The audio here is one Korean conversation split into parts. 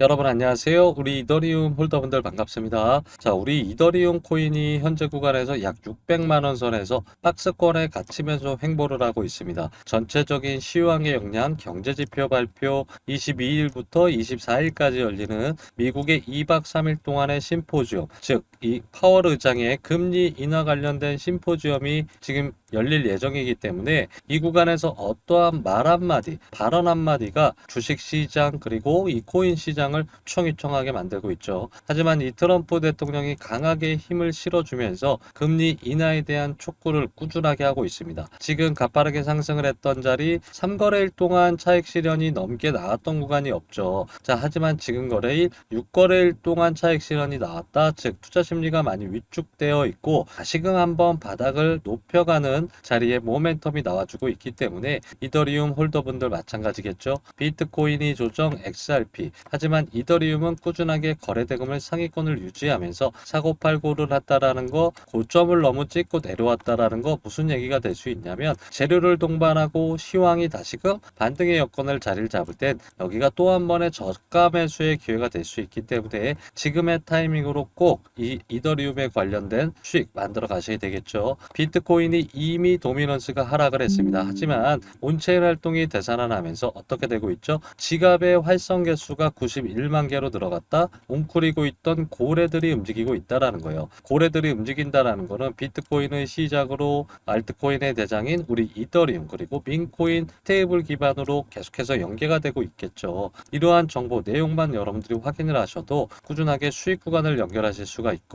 여러분 안녕하세요. 우리 이더리움 홀더분들 반갑습니다. 자, 우리 이더리움 코인이 현재 구간에서 약 600만 원 선에서 박스권에 갇히면서 횡보를 하고 있습니다. 전체적인 시황의 역량 경제 지표 발표 22일부터 24일까지 열리는 미국의 2박 3일 동안의 심포지엄, 즉이 파월 의장의 금리 인하 관련된 심포지엄이 지금 열릴 예정이기 때문에 이 구간에서 어떠한 말 한마디, 발언 한마디가 주식 시장 그리고 이 코인 시장을 총이총하게 만들고 있죠. 하지만 이 트럼프 대통령이 강하게 힘을 실어주면서 금리 인하에 대한 촉구를 꾸준하게 하고 있습니다. 지금 가파르게 상승을 했던 자리 3거래일 동안 차익 실현이 넘게 나왔던 구간이 없죠. 자, 하지만 지금 거래일 6거래일 동안 차익 실현이 나왔다. 즉 투자 심리가 많이 위축되어 있고 다시금 한번 바닥을 높여가는 자리에 모멘텀이 나와주고 있기 때문에 이더리움 홀더분들 마찬가지겠죠. 비트코인이 조정 XRP. 하지만 이더리움은 꾸준하게 거래대금을 상위권을 유지하면서 사고팔고를 했다라는 거, 고점을 너무 찍고 내려왔다라는 거 무슨 얘기가 될 수 있냐면 재료를 동반하고 시황이 다시금 반등의 여건을 자리를 잡을 땐 여기가 또 한 번의 저가 매수의 기회가 될 수 있기 때문에 지금의 타이밍으로 꼭 이 이더리움에 관련된 수익 만들어 가셔야 되겠죠. 비트코인이 이미 도미넌스가 하락을 했습니다. 하지만 온체인 활동이 되살아나면서 어떻게 되고 있죠? 지갑의 활성 개수가 91만 개로 들어갔다. 웅크리고 있던 고래들이 움직이고 있다라는 거예요. 고래들이 움직인다라는 거는 비트코인의 시작으로 알트코인의 대장인 우리 이더리움 그리고 민코인 테이블 기반으로 계속해서 연계가 되고 있겠죠. 이러한 정보 내용만 여러분들이 확인을 하셔도 꾸준하게 수익 구간을 연결하실 수가 있고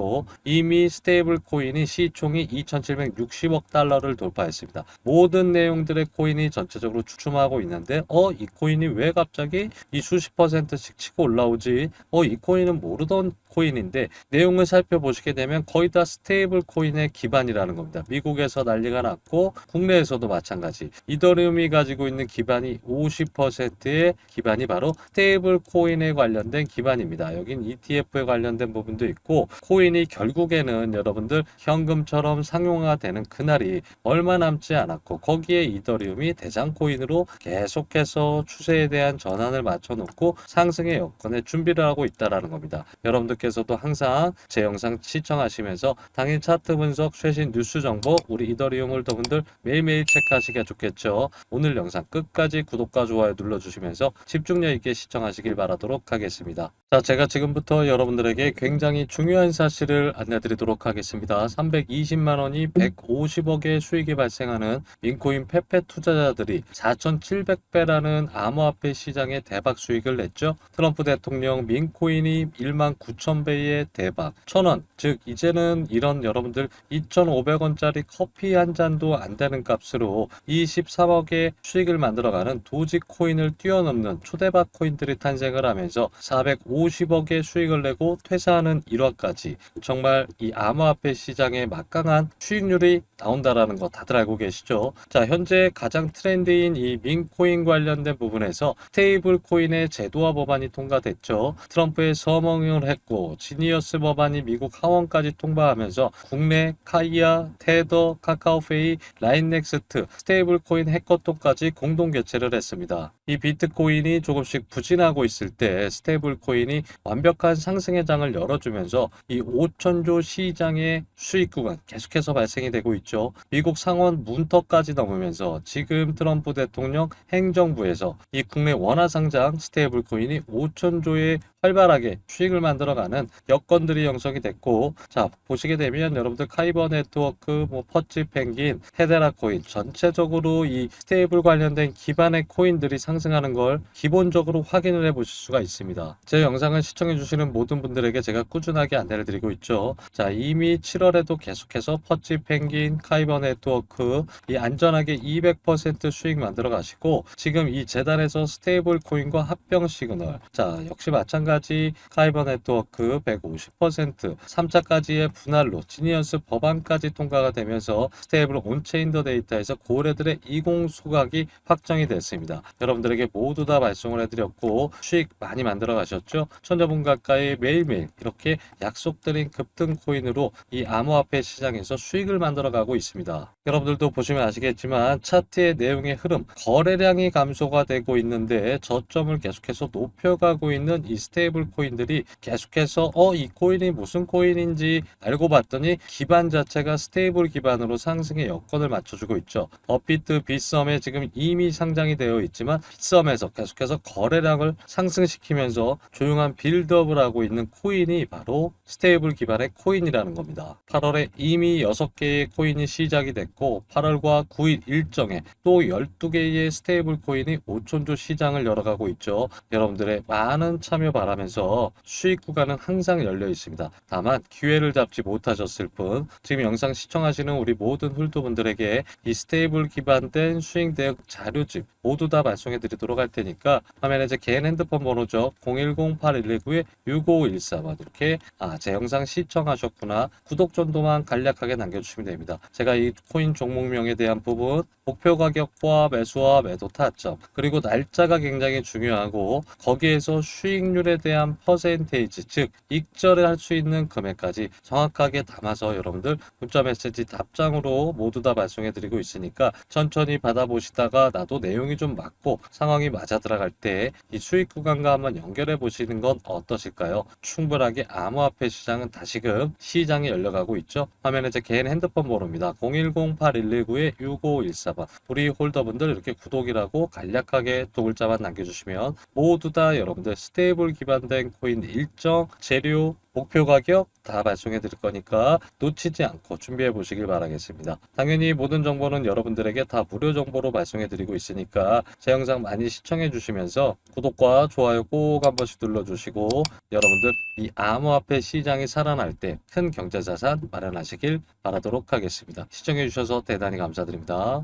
이미 스테이블 코인이 시총이 2,760억 달러를 돌파했습니다. 모든 내용들의 코인이 전체적으로 추춤하고 있는데 어 이 코인이 왜 갑자기 이 수십 퍼센트씩 치고 올라오지? 어 이 코인은 모르던 코인인데 내용을 살펴보시게 되면 거의 다 스테이블 코인의 기반이라는 겁니다. 미국에서 난리가 났고 국내에서도 마찬가지. 이더리움이 가지고 있는 기반이 50%의 기반이 바로 스테이블 코인에 관련된 기반입니다. 여긴 ETF에 관련된 부분도 있고 코인이 결국에는 여러분들 현금처럼 상용화 되는 그날이 얼마 남지 않았고 거기에 이더리움이 대장 코인으로 계속해서 추세에 대한 전환을 맞춰 놓고 상승의 여건에 준비를 하고 있다라는 겁니다. 여러분들 께서도 항상 제 영상 시청하시면서 당일 차트 분석, 최신 뉴스 정보 우리 이더리움 홀더분들 매일매일 체크하시기가 좋겠죠. 오늘 영상 끝까지 구독과 좋아요 눌러주시면서 집중력 있게 시청하시길 바라도록 하겠습니다. 자, 제가 지금부터 여러분들에게 굉장히 중요한 사실을 안내드리도록 하겠습니다. 320만 원이 150억의 수익이 발생하는 민코인 페페 투자자들이 4,700배라는 암호화폐 시장에 대박 수익을 냈죠. 트럼프 대통령 민코인이 1만 9천 배의 대박. 천 원. 즉 이제는 이런 여러분들 2,500원짜리 커피 한 잔도 안 되는 값으로 23억의 수익을 만들어가는 도지 코인을 뛰어넘는 초대박 코인들이 탄생을 하면서 450억의 수익을 내고 퇴사하는 일화까지 정말 이 암호화폐 시장에 막강한 수익률이 나온다라는 거 다들 알고 계시죠? 자, 현재 가장 트렌드인 이 민코인 관련된 부분에서 스테이블 코인의 제도화 법안이 통과됐죠. 트럼프의 서명을 했고 지니어스 법안이 미국 하원까지 통과하면서 국내 카이아, 테더, 카카오페이, 라인넥스트, 스테이블 코인 해커톤까지 공동 개최를 했습니다. 이 비트코인이 조금씩 부진하고 있을 때 스테이블 코인이 완벽한 상승의 장을 열어주면서 이 5천조 시장의 수익 구간 계속해서 발생이 되고 있죠. 미국 상원 문턱까지 넘으면서 지금 트럼프 대통령 행정부에서 이 국내 원화 상장 스테이블 코인이 5천조의 활발하게 수익을 만들어가는 여건들이 형성이 됐고 자 보시게 되면 여러분들 카이버 네트워크 뭐 퍼치 펭귄 헤데라 코인 전체적으로 이 스테이블 관련된 기반의 코인들이 상승하는 걸 기본적으로 확인을 해 보실 수가 있습니다. 제 영상을 시청해 주시는 모든 분들에게 제가 꾸준하게 안내를 드리고 있죠. 자 이미 7월에도 계속해서 퍼치 펭귄 카이버 네트워크 이 안전하게 200% 수익 만들어 가시고 지금 이 재단에서 스테이블 코인과 합병 시그널 자 역시 마찬가지 카이버 네트워크 150% 3차까지의 분할로 지니어스 법안까지 통과가 되면서 스테이블 온체인 더 데이터에서 고래들의 이공 소각이 확정이 됐습니다. 여러분들에게 모두 다 발송을 해드렸고 수익 많이 만들어 가셨죠? 천여분 가까이 매일매일 이렇게 약속드린 급등 코인으로 이 암호화폐 시장에서 수익을 만들어 가고 있습니다. 여러분들도 보시면 아시겠지만 차트의 내용의 흐름 거래량이 감소가 되고 있는데 저점을 계속해서 높여가고 있는 이 스테이블 스테이블 코인들이 계속해서 어 이 코인이 무슨 코인인지 알고 봤더니 기반 자체가 스테이블 기반으로 상승의 여건을 맞춰주고 있죠. 업비트 빗썸에 지금 이미 상장이 되어 있지만 빗썸에서 계속해서 거래량을 상승시키면서 조용한 빌드업을 하고 있는 코인이 바로 스테이블 기반의 코인이라는 겁니다. 8월에 이미 6개의 코인이 시작이 됐고 8월과 9일 일정에 또 12개의 스테이블 코인이 5천조 시장을 열어가고 있죠. 여러분들의 많은 참여 바 라면서 수익 구간은 항상 열려 있습니다. 다만 기회를 잡지 못하셨을 뿐 지금 영상 시청하시는 우리 모든 홀더분들에게 이 스테이블 기반된 수익 대응 자료집 모두 다 발송해 드리도록 할 테니까 화면에 제 개인 핸드폰 번호죠. 010-8119-6514번 이렇게 아, 제 영상 시청하셨구나. 구독 정도만 간략하게 남겨주시면 됩니다. 제가 이 코인 종목명에 대한 부분, 목표 가격과 매수와 매도 타점, 그리고 날짜가 굉장히 중요하고 거기에서 수익률에 대한 퍼센테이지, 즉 익절을 할 수 있는 금액까지 정확하게 담아서 여러분들 문자 메시지 답장으로 모두 다 발송해 드리고 있으니까 천천히 받아보시다가 나도 내용이 좀 맞고 상황이 맞아 들어갈 때 이 수익 구간과 한번 연결해 보시는 건 어떠실까요? 충분하게 암호화폐 시장은 다시금 시장이 열려가고 있죠. 화면에 제 개인 핸드폰 번호입니다. 010-8119-6514번. 우리 홀더분들 이렇게 구독이라고 간략하게 두 글자만 남겨주시면 모두 다 여러분들 스테이블 기반 된 코인 일정, 재료, 목표 가격 다 발송해 드릴 거니까 놓치지 않고 준비해 보시길 바라겠습니다. 당연히 모든 정보는 여러분들에게 다 무료 정보로 발송해 드리고 있으니까 제 영상 많이 시청해 주시면서 구독과 좋아요 꼭 한 번씩 눌러 주시고 여러분들 이 암호화폐 시장이 살아날 때 큰 경제 자산 마련하시길 바라도록 하겠습니다. 시청해 주셔서 대단히 감사드립니다.